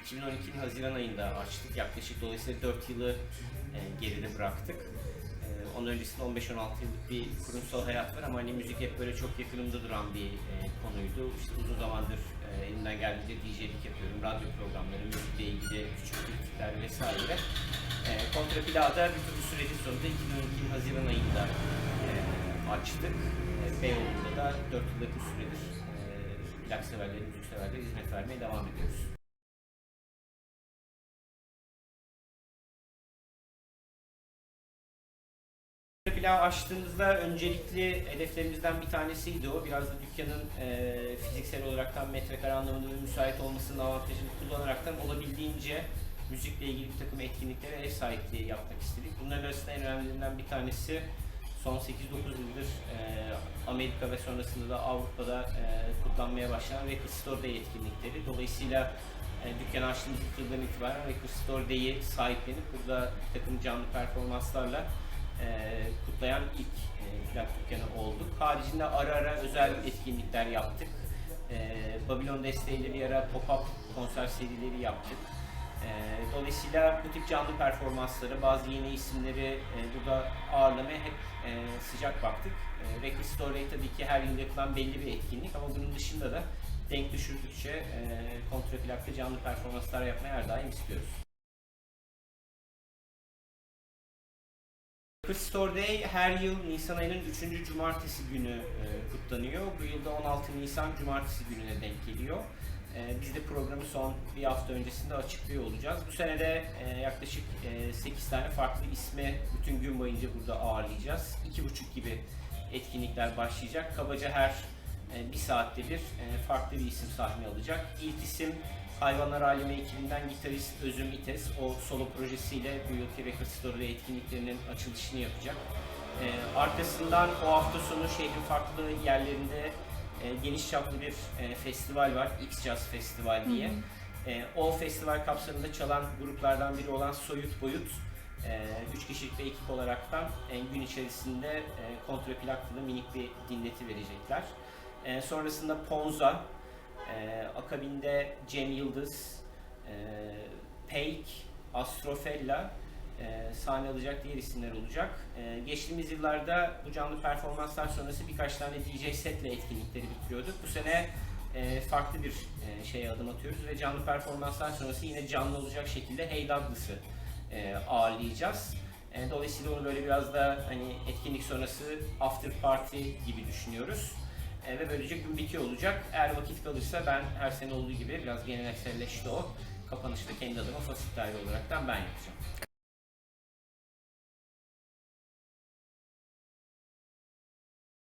e, 2012'nin Haziran ayında açtık. Yaklaşık dolayısıyla 4 yılı e, geride bıraktık. E, onun öncesinde 15-16 yıllık bir kurumsal hayat var ama hani müzik hep böyle çok yakınımda duran bir e, konuydu. İşte uzun zamandır e, elimden geldiğince DJ'lik yapıyorum. Radyo programları, müzikle ilgili küçük kritikler vesaire. E, Kontrapila'da bütün bu sürecin sonunda 2012'nin Haziran ayında e, açtık. E, Beyoğlu'nda da 4 yıllık bir süredir e, plak severlere, müzik severlere hizmet vermeye devam ediyoruz. Pilav açtığımızda öncelikli hedeflerimizden bir tanesiydi o. Biraz da dükkanın e, fiziksel olaraktan metrekare anlamında müsait olmasının avantajını kullanaraktan olabildiğince müzikle ilgili bir takım etkinliklere ev sahipliği yapmak istedik. Bunların arasında en önemlilerinden bir tanesi son 8-9 yıldır e, Amerika ve sonrasında da Avrupa'da e, kutlanmaya başlanan Record Store Day etkinlikleri. Dolayısıyla e, dükkanı açtığımız ilk yıldan itibaren Record Store Day'i sahiplenip burada bir takım canlı performanslarla kutlayan ilk e, plak dükkanı olduk. Haricinde ara ara özel etkinlikler yaptık. E, Babylon desteğiyle bir ara pop-up konser serileri yaptık. E, dolayısıyla bu tip canlı performansları, bazı yeni isimleri e, burada ağırlamaya hep e, sıcak baktık. E, Record Store Day tabii ki her yıl yapılan belli bir etkinlik ama bunun dışında da denk düşürdükçe e, kontraplakta canlı performanslar yapmaya her daim istiyoruz. Record Store Day her yıl Nisan ayının 3. cumartesi günü e, kutlanıyor. Bu yılda 16 Nisan cumartesi gününe denk geliyor. E, biz de programı son bir hafta öncesinde açıklıyor olacağız. Bu sene de e, yaklaşık e, 8 tane farklı ismi bütün gün boyunca burada ağırlayacağız. 2.30 gibi etkinlikler başlayacak. Kabaca her bir saatte bir e, farklı bir isim sahne alacak. İlk isim Hayvanlar Alemi ekibinden gitarist Özüm İtes. O solo projesiyle bu yılki Record Story etkinliklerinin açılışını yapacak. E, arkasından o hafta sonu şehrin farklı yerlerinde e, geniş çaplı bir e, festival var. X Jazz Festival diye. E, o festival kapsamında çalan gruplardan biri olan Soyut Boyut e, üç kişilik bir ekip olaraktan e, gün içerisinde e, kontraplaklı minik bir dinleti verecekler. E, sonrasında Ponza, e, akabinde Cem Yıldız, e, Peik, Astrofella e, sahne alacak diğer isimler olacak. E, geçtiğimiz yıllarda bu canlı performanslar sonrası birkaç tane DJ setle etkinlikleri bitiriyorduk. Bu sene e, farklı bir e, şeye adım atıyoruz ve canlı performanslar sonrası yine canlı olacak şekilde Hey Douglas'ı e, ağırlayacağız. E, dolayısıyla onu böyle biraz da hani etkinlik sonrası after party gibi düşünüyoruz. Ve böylece gün bitiyor olacak. Eğer vakit kalırsa ben her sene olduğu gibi biraz gelenekselleşti o. Kapanışta kendi adıma fasit daire olaraktan ben yapacağım.